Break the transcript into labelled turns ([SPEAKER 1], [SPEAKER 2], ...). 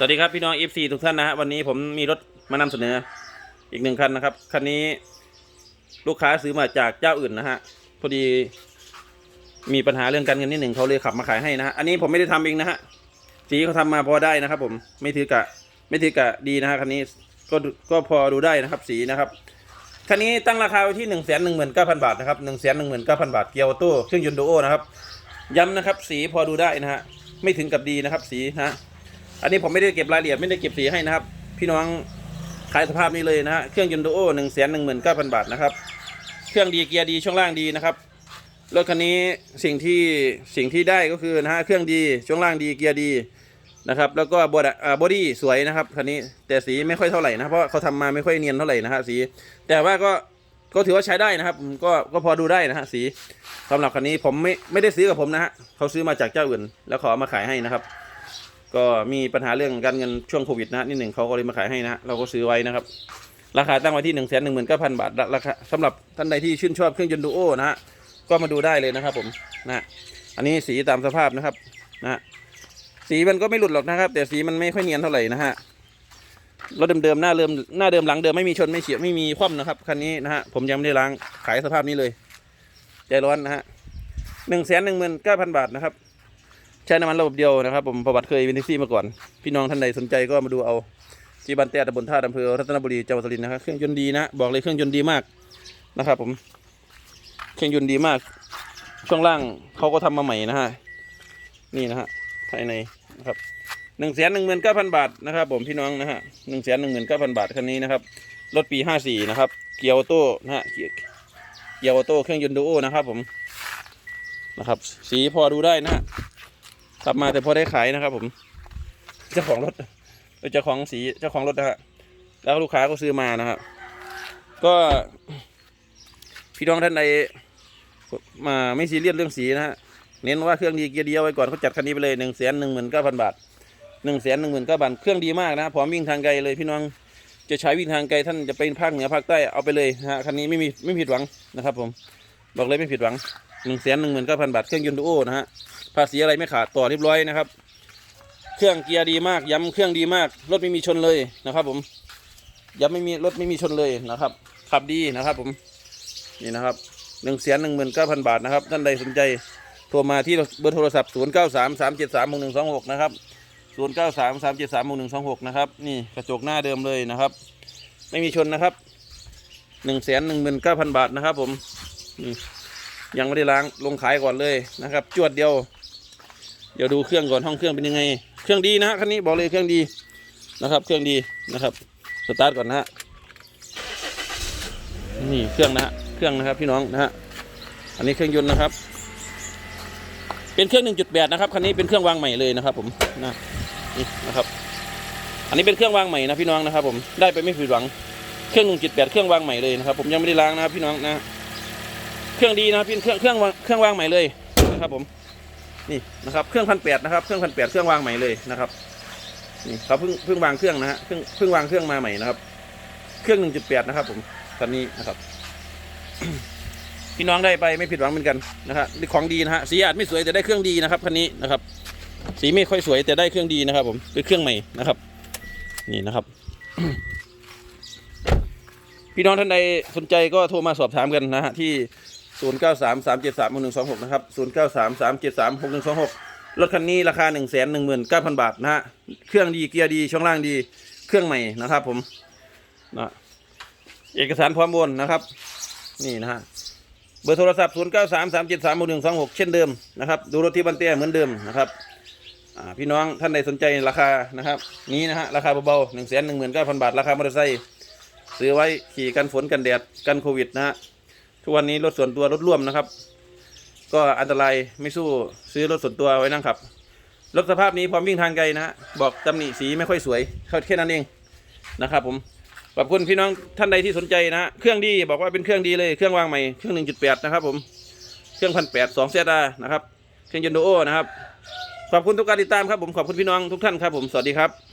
[SPEAKER 1] สวัสดีครับพี่น้อง FC ทุกท่านนะฮะวันนี้ผมมีรถมานำเสนออีกหนึ่งคันนะครับคันนี้ลูกค้าซื้อมาจากเจ้าอื่นนะฮะพอดีมีปัญหาเรื่องการเงินนิดหนึ่งเขาเลยขับมาขายให้นะฮะอันนี้ผมไม่ได้ทำเองนะฮะสีเขาทำมาพอได้นะครับ ผมไม่ถือกะไม่ถือกะดีนะฮะคันนี้ก็ก็พอดูได้นะครับสีนะครับคันนี้ตั้งราคาไว้ที่หนึ่งแสนหนึ่งหมื่นเก้าพันบาทนะครับหนึ่งแสนหนึ่งหมื่นเก้าพันบาทเกียร์ออโต้เครื่องยนต์ดูโอนะครับย้ำนะครับ สีพอดูได้นะฮะไม่ถึงกับดีนะครับ สีนะฮะ อันนี้ผมไม่ได้เก็บรายละเอียดไม่ได้เก็บสีให้นะครับ พี่น้องขายสภาพนี้เลยนะฮะเครื่องยนต์ดูโอหนึ่งแสนหนึ่งหมื่นเก้าพันบาทนะครับ เครื่องดีเกียร์ดีช่วงล่างดีนะครับรถคันนี้สิ่งที่สิ่งที่ได้ก็คือนะฮะเครื่องดีช่วงล่างดีเกียร์ดีนะครับแล้วก็บอดอ่าบอดี้สวยนะครับคันนี้แต่สีไม่ค่อยเท่าไหร่นะเพราะเขาทำมาไม่ค่อยเนียนเท่าไหร่นะฮะสี แต่ว่าก็ก็ถือว่าใช้ได้นะครับ ก็ก็พอดูได้นะฮะสีสำหรับคันนี้ผมไม่ไม่ได้ซื้อกับผมนะฮะเขาซื้อมาจากเจ้าอื่น แล้วขอมาขายให้นะครับ ก็มีปัญหาเรื่องการเงินช่วงโควิดนะนิดหนึ่งเขาก็เลยมาขายให้นะเราก็ซื้อไว้นะครับ ราคาตั้งไว้ที่หนึ่งแสนหนึ่งหมื่นเก้าพันบาทราคาสำหรับท่านใดที่ชื่นชอบเครื่องยนต์ดูโอนะฮะก็มาดูได้เลยนะครับผมนะอันนี้สีตามสภาพนะครับนะฮะสีมันก็ไม่หลุดหรอกนะครับ แต่สีมันไม่ค่อยเนียนเท่าไหร่นะฮะรถเดิมๆหน้าเดิมหน้าเดิมหลังเดิมไม่มีชนไม่เฉียบไม่มีคว่ำนะครับคันนี้นะฮะผมยังไม่ได้ล้างขายสภาพนี้เลยใจร้อนนะฮะหนึ่งแสนหนึ่งหมื่นเก้าพันบาทนะครับ ใช้น้ำมันระบบเดียวนะครับ ผมประวัติเคยเป็นแท็กซี่มาก่อน พี่น้องท่านใดสนใจก็มาดูเอาที่บ้านแต่ตำบลท่าอำเภอรัตนบุรีจังหวัดสุรินทร์นะครับเครื่องยนต์ดีนะบอกเลยเครื่องยนต์ดีมากนะครับ ผม เครื่องยนต์ดีมาก ช่วงล่างเขาก็ทำมาใหม่นะฮะนี่นะฮะภายในนะครับหนึ่งแสนหนึ่งหมื่นเก้าพันบาทนะครับ ผมพี่น้องนะฮะหนึ่งแสนหนึ่งหมื่นเก้าพันบาทคันนี้นะครับรถปีห้าสี่นะครับเกียร์ออโต้นะฮะเกียร์เกียร์ออโต้เครื่องยนต์ดูโอนะครับ ผมนะครับ สีพอดูได้นะฮะ ขับมาแต่พอได้ขายนะครับ ผม เจ้าของรถเจ้าของสีเจ้าของรถนะฮะแล้วลูกค้าก็ซื้อมานะครับก็พี่น้องท่านใดมาไม่ซีเรียสเรื่องสีนะฮะเน้นว่าเครื่องดีเกียร์เดียวไว้ก่อนเขาจัดคันนี้ไปเลยหนึ่งแสนหนึ่งหมื่นเก้าพันบาทหนึ่งแสนหนึ่งหมื่นเก้าพันเครื่องดีมากนะพร้อมวิ่งทางไกลเลยพี่น้องจะใช้วิ่งทางไกลท่านจะไปภาคเหนือภาคใต้เอาไปเลยนะฮะคันนี้ไม่มีไม่ผิดหวังนะครับ ผมบอกเลยไม่ผิดหวังหนึ่งแสนหนึ่งหมื่นเก้าพันบาทเครื่องยนต์ดูโอนะฮะ ภาษีอะไรไม่ขาดต่อเรียบร้อยนะครับ เครื่องเกียร์ดีมาก ย้ำเครื่องดีมาก รถไม่มีชนเลยนะครับ ผม ย้ำไม่มีรถไม่มีชนเลยนะครับ ขับดีนะครับ ผม นี่นะครับหนึ่งแสนหนึ่งหมื่นเก้าพันบาทนะครับ ท่านใดสนใจโทรมาที่เบอร์โทรศัพท์ศูนย์เก้าสามสามเจ็ดสามหนึ่งสองหกนะครับศูนย์เก้าสามสามเจ็ดสามหนึ่งสองหกนะครับ นี่กระจกหน้าเดิมเลยนะครับ ไม่มีชนนะครับหนึ่งแสนหนึ่งหมื่นเก้าพันบาทนะครับ ผมยังไม่ได้ล้างลงขายก่อนเลยนะครับ จวดเดียว เดี๋ยวดูเครื่องก่อนห้องเครื่องเป็นยังไง เครื่องดีนะฮะคันนี้บอกเลยเครื่องดีนะครับ เครื่องดีนะครับสตาร์ทก่อนนะฮะนี่เครื่องนะฮะเครื่องนะครับพี่น้องนะฮะอันนี้เครื่องยนต์นะครับ เป็นเครื่อง 1.8 นะครับคันนี้เป็นเครื่องวางใหม่เลยนะครับ ผมนะนี่นะครับ อันนี้เป็นเครื่องวางใหม่นะพี่น้องนะครับ ผมได้ไปไม่ผิดหวังเครื่อง 1.8 เครื่องวางใหม่เลยนะครับ ผมยังไม่ได้ล้างนะครับพี่น้องนะ เครื่องดีนะพี่เครื่องเครื่องวางเครื่องวางใหม่เลยนะครับ ผม นี่นะครับเครื่องพันแปดนะครับเครื่องพันแปดเครื่องวางใหม่เลยนะครับนี่เขาเพิ่งเพิ่งวางเครื่องนะฮะเพิ่งเพิ่งวางเครื่องมาใหม่นะครับ เครื่องหนึ่งจุดแปดนะครับ ผมตอนนี้นะครับพี่น้องได้ไปไม่ผิดหวังเหมือนกันนะครับดีของดีนะฮะสีอาจไม่สวยแต่ได้เครื่องดีนะครับคันนี้นะครับ สีไม่ค่อยสวยแต่ได้เครื่องดีนะครับ ผมเป็นเครื่องใหม่นะครับ นี่นะครับ พี่น้องท่านใดสนใจก็โทรมาสอบถามกันนะฮะที่ 0 9 3 3 7 3 6 1 2 6 นะครับ 0 9 3 3 7 3 6 1 2 6 รถคันนี้ราคา 1 1 9 0 0 0 บาทนะฮะ เครื่องดีเกียร์ดีช่องล่างดี เครื่องใหม่นะครับผมนะเอกสารพร้อมโอนนะครับ นี่นะฮะ เบอร์โทรศัพท์ 0 9 3 3 7 3 6 1 2 6 เช่นเดิมนะครับ ดูรถที่บันเตียเหมือนเดิมนะครับพี่น้องท่านใดสนใจราคานะครับ นี้นะฮะราคาเบาๆ1 1 9 0 0 0บาท ราคามอเตอร์ไซค์ซื้อไว้ขี่กันฝนกันแดดกันโควิดนะฮะ ทุกวันนี้รถส่วนตัวรถร่วมนะครับ ก็อันตรายไม่สู้ซื้อรถส่วนตัวไว้นั่งขับรถสภาพนี้พร้อมวิ่งทางไกลนะฮะบอกตำหนิสีไม่ค่อยสวยแค่นั้นเองนะครับ ผมขอบคุณพี่น้องท่านใดที่สนใจนะฮะเครื่องดีบอกว่าเป็นเครื่องดีเลยเครื่องวางใหม่เครื่อง 1.8 นะครับ ผมเครื่องพันแปดสองเซตานะครับเครื่องยนต์โดโอนะครับขอบคุณทุกการติดตามครับผมขอบคุณพี่น้องทุกท่านครับผมสวัสดีครับ